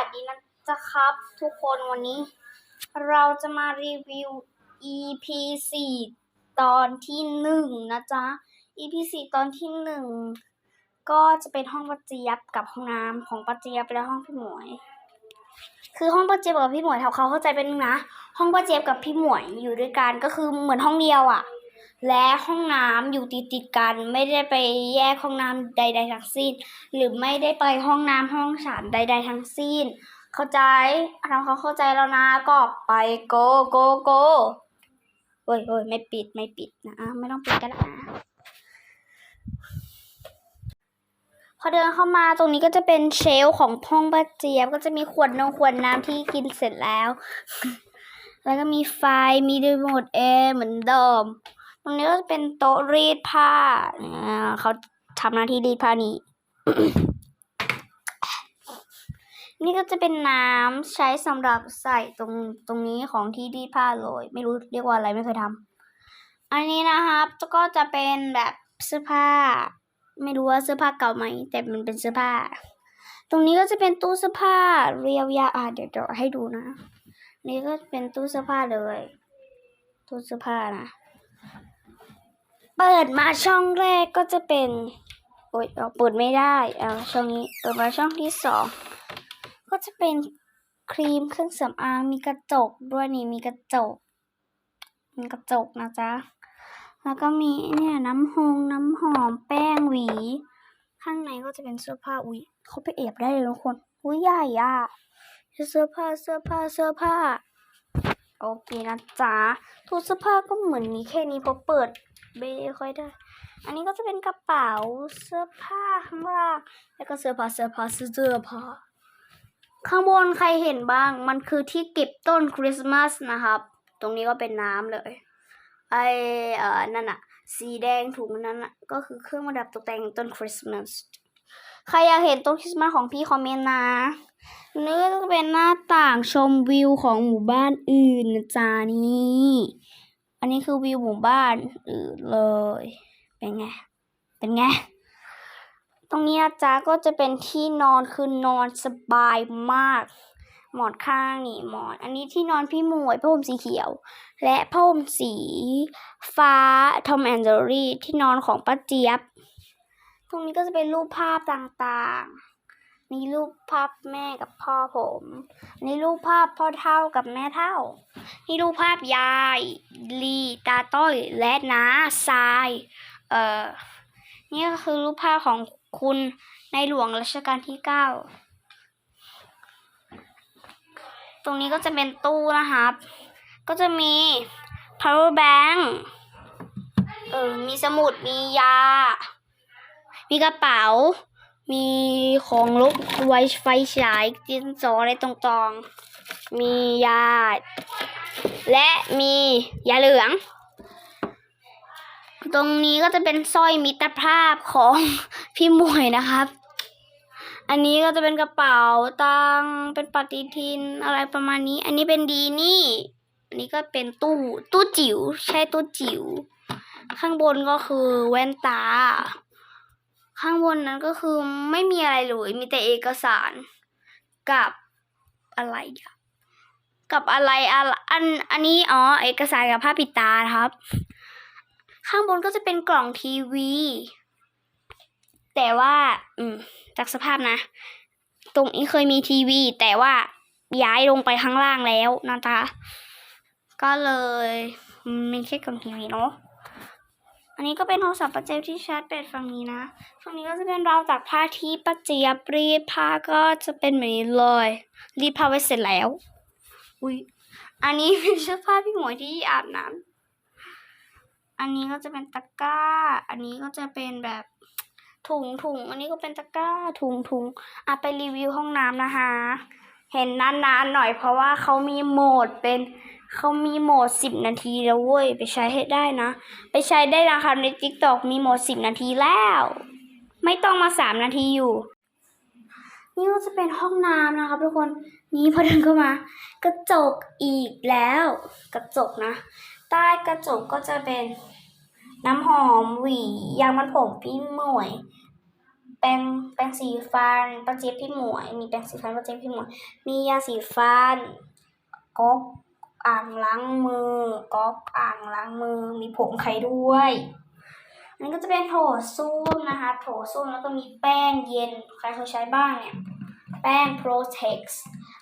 วัสดีนะจ๊ะครับทุกคนวันนี้ เราจะมารีวิว EP สี่ตอนที่หนึ่งนะจ๊ะ EP สี่ตอนที่หนึ่งก็จะเป็นห้องป้าเจี๊ยบกับห้องน้ำของป้าเจี๊ยบและห้องพี่หมวย คือห้องป้าเจี๊ยบกับพี่หมวยเขาเข้าใจเป็นงนะ ห้องป้าเจี๊ยบกับพี่หมวยอยู่ด้วยกันก็คือเหมือนห้องเดียวอะ่ะ และห้องน้ำอยู่ติดติดกัน ไม่ได้ไปแยกห้องน้ำใด ๆ ทั้งสิ้น หรือไม่ได้ไปห้องน้ำห้องฉันใด ๆ ทั้งสิ้น เข้าใจทำเขาเข้าใจแล้วนะก็ไปโกโกโกเฮ้ยเฮ้ยไม่ปิดไม่ปิดนะไม่ต้องปิดกันนะพอเดินเข้ามาตรงนี้ก็จะเป็นเชลของห้องป้าเจี๊ยบก็จะมีขวดนมขวดน้ำที่กินเสร็จแล้ว แล้วก็มีไฟมีรีโมทแอร์เหมือนเดิม ตรงนี้ก็จะเป็นโต๊ะรีดผ้าเขาทำหน้าที่รีดผ้านี้ นี่ก็จะเป็นน้ำใช้สำหรับใส่ตรงตรงนี้ของที่รีดผ้าเลย ไม่รู้เรียกว่าอะไรไม่เคยทำอันนี้นะครับก็จะเป็นแบบเสื้อผ้า ไม่รู้ว่าเสื้อผ้าเก่าไหมแต่มันเป็นเสื้อผ้า ตรงนี้ก็จะเป็นตู้เสื้อผ้าเรียวยาวอะเดี๋ยวเดี๋ยวให้ดูนะ นี่ก็เป็นตู้เสื้อผ้าเลย ตู้เสื้อผ้านะ เปิดมาช่องแรกก็จะเป็น โอ๊ยเอาเปิดไม่ได้เอาช่องนี้เปิดมาช่องที่สองก็จะเป็นครีมเครื่องสำอางมีกระจกด้วยนี่มีกระจก มีกระจกนะจ๊ะ แล้วก็มีเนี่ยน้ำหงน้ำหอมแป้งหวี ข้างในก็จะเป็นเสื้อผ้าอุ๊ยเขาไปแอบได้เลยทุกคนอุ๊ยใหญ่อะเสื้อผ้าเสื้อผ้าเสื้อผ้า โอเคนะจ๊ะตู้เสื้อผ้าก็เหมือนมีแค่นี้พราะเปิด ไม่ค่อยได้ อันนี้ก็จะเป็นกระเป๋าเสื้อผ้าข้างล่างแล้วก็เสื้อผ้าเสื้อผ้าเสื้อผ้าข้างบนใครเห็นบ้าง มันคือที่เก็บต้นคริสต์มาสนะครับ ตรงนี้ก็เป็นน้ำเลย ไอเอ่อนั่นอะสีแดงถุงนั้นอะก็คือเครื่องประดับตกแต่งต้นคริสต์มาส ใครอยากเห็นต้นคริสต์มาสของพี่คอมเมนต์นะนี่ก็จะเป็นหน้าต่างชมวิวของหมู่บ้านอื่นนะจ๊ะนี่ อันนี้คือวิวหมู่บ้านอื่นเลย เป็นไง เป็นไง ตรงนี้นะจ๊ะก็จะเป็นที่นอนคือนอนสบายมาก หมอนข้างนี่หมอน อันนี้ที่นอนพี่หมวยผ้าห่มสีเขียว และผ้าห่มสีฟ้าทอมแอนเจอรี่ที่นอนของป้าเจี๊ยบ ตรงนี้ก็จะเป็นรูปภาพต่างๆ มีรูปภาพแม่กับพ่อผม นี่รูปภาพพ่อเท่ากับแม่เท่า นี่รูปภาพยายลีตาต้อยและน้าทราย เอ่อ นี่ก็คือรูปภาพของคุณในหลวงรัชกาลที่เก้า ตรงนี้ก็จะเป็นตู้นะครับ ก็จะมี power bank เออ มีสมุด มียา มีกระเป๋า มีของลบไวไฟฉายจินสออะไรตรงๆ มียา และมียาเหลือง ตรงนี้ก็จะเป็นสร้อยมิตรภาพของพี่มวยนะครับ อันนี้ก็จะเป็นกระเป๋าตังเป็นปฏิทินอะไรประมาณนี้ อันนี้เป็นดีนี่อันนี้ก็เป็นตู้ตู้จิ๋วใช่ตู้จิ๋วข้างบนก็คือแว่นตา ข้างบนนั้นก็คือไม่มีอะไรเลยมีแต่เอกสารกับอะไรกับอะไรอะอันอันนี้อ๋อเอกสารกับผ้าปิดตาครับ ข้างบนก็จะเป็นกล่องทีวี แต่ว่า อืมจากสภาพนะ ตรงนี้เคยมีทีวี แต่ว่าย้ายลงไปข้างล่างแล้วนะคะก็เลยมีแค่กล่องทีวีเนาะ อันนี้ก็เป็นโทรศัพท์ป้าเจี๊ยบที่ชาร์จแบตฝั่งนี้นะฝั่งนี้ก็จะเป็นราวตากผ้าที่ป้าเจี๊ยบรีดผ้าก็จะเป็นแบบนี้เลยรีดผ้าไว้เสร็จแล้ว อุ้ยอันนี้เป็นเสื้อผ้าพี่หมวยที่อาบน้ำอันนี้ก็จะเป็นตะกร้า อันนี้ก็จะเป็นแบบถุงถุง อันนี้ก็เป็นตะกร้าถุงถุงอะไปรีวิวห้องน้ำนะคะ เห็นนานๆหน่อยเพราะว่าเขามีโหมดเป็น เขามีโหมดสิบนาทีแล้วเว้ย ไปใช้ให้ได้นะ ไปใช้ได้นะคะใน t ิ k t o k มีโหมดสิบนาทีแล้ว ไม่ต้องมาสามนาทีอยู่ นี่ก็จะเป็นห้องน้ำนะครับทุกคน นี่พอเดินเข้ามา กระจกอีกแล้ว กระจกนะ ใต้กระจกก็จะเป็นน้ำหอมหวียางมันผมพี่หมวย แปรงแปรงสีฟันป้าเจี๊ยบพี่หมวย มีแปรงสีฟันป้าเจี๊ยบพี่หมวย มียาสีฟันก๊อก อ่างล้างมือก๊อกอ่างล้างมือมีผงไข่ด้วยอันนี้ก็จะเป็นโถส้วมนะคะโถส้วมแล้วก็มีแป้งเย็นใครเคยใช้บ้างเนี่ยแป้ง Protex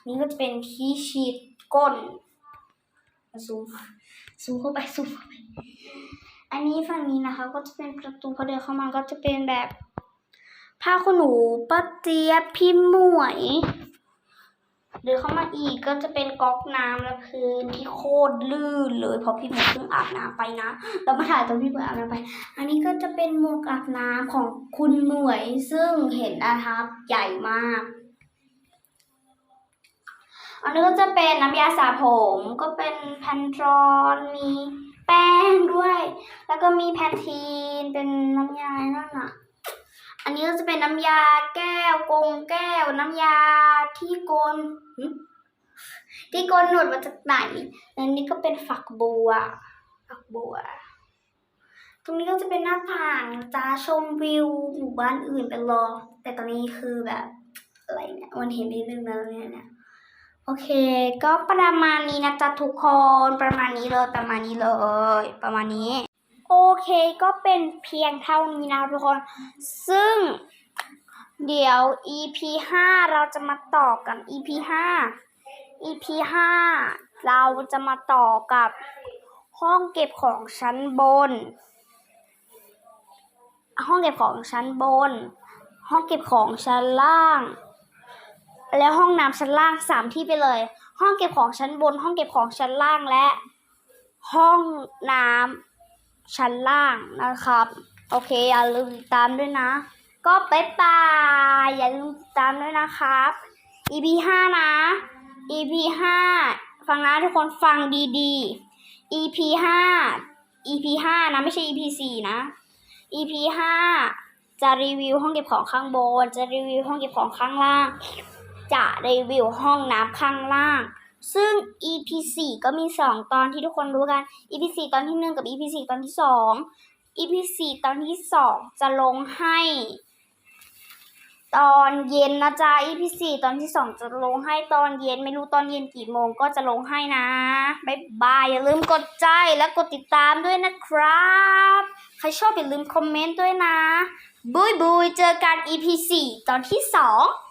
นี่ก็จะเป็นที่ฉีดก้นซูมซูมเข้าไปซูมเข้าไปอันนี้ฝั่งนี้นะคะ ก็จะเป็นประตูพอเดินเข้ามาก็จะเป็นแบบผ้าขนหนูป้าเจี๊ยบพี่หมวย เดินเข้ามาอีกก็จะเป็นก๊อกน้ำและพื้นที่โคตรลื่นเลยเพราะพี่หมวยเพิ่งอาบน้ำไปนะเรามาถ่ายตอนพี่หมวยอาบน้ำไป อันนี้ก็จะเป็นหมวกอาบน้ำของคุณหมวย ซึ่งเห็นนะครับใหญ่มาก อันนี้ก็จะเป็นน้ำยาสระผมก็เป็นแพนทรอนมีแป้งด้วย แล้วก็มีแพนทีนเป็นน้ำยานั่นน่ะ อันนี้ก็จะเป็นน้ำยาแก้วกงแก้ว น้ำยาที่โกนที่โกนหนวดมาจากไหนอันนี้ก็เป็นฝักบัว ฝักบัว ตรงนี้ก็จะเป็นหน้าต่างจะชมวิวหมู่บ้านอื่นไปรอ แต่ตอนนี้คือแบบอะไรเนี่ยมันเห็นนิดนึงแล้วเนี่ยเนี่ยโอเค ก็ประมาณนี้นะจ๊ะทุกคนประมาณนี้เลยประมาณนี้เลย ประมาณนี้ โอเคก็เป็นเพียงเท่านี้นะทุกคน ซึ่งเดี๋ยว EP 5 เราจะมาต่อกัน EP 5 EP 5 เราจะมาต่อกับห้องเก็บของชั้นบน ห้องเก็บของชั้นบน ห้องเก็บของชั้นล่าง แล้วห้องน้ำชั้นล่างสามที่ไปเลย ห้องเก็บของชั้นบน ห้องเก็บของชั้นล่างและ ห้องน้ำ ชั้นล่างนะครับ โอเค อย่าลืมติดตามด้วยนะ ก็บ๊ายบายอย่าลืมติดตามด้วยนะครับ EP ห้านะ EP ห้าฟังนะทุกคนฟังดีๆ EP ห้า EP ห้านะไม่ใช่ EP สี่นะ EP ห้าจะรีวิวห้องเก็บของข้างบน จะรีวิวห้องเก็บของข้างล่าง จะรีวิวห้องน้ำข้างล่าง ซึ่ง EP 4ก็มี 2 ตอนที่ทุกคนรู้กัน EP 4ตอนที่ 1 กับ EP 4ตอนที่ 2 EP 4ตอนที่ 2 จะลงให้ ตอนเย็นนะจ๊ะ EP 4ตอนที่ 2 จะลงให้ตอนเย็นไม่รู้ตอนเย็นกี่โมงก็จะลงให้นะบายบายอย่าลืมกดใจและกดติดตามด้วยนะครับ ใครชอบอย่าลืมคอมเมนต์ด้วยนะบุยบุยเจอกัน EP 4ตอนที่ 2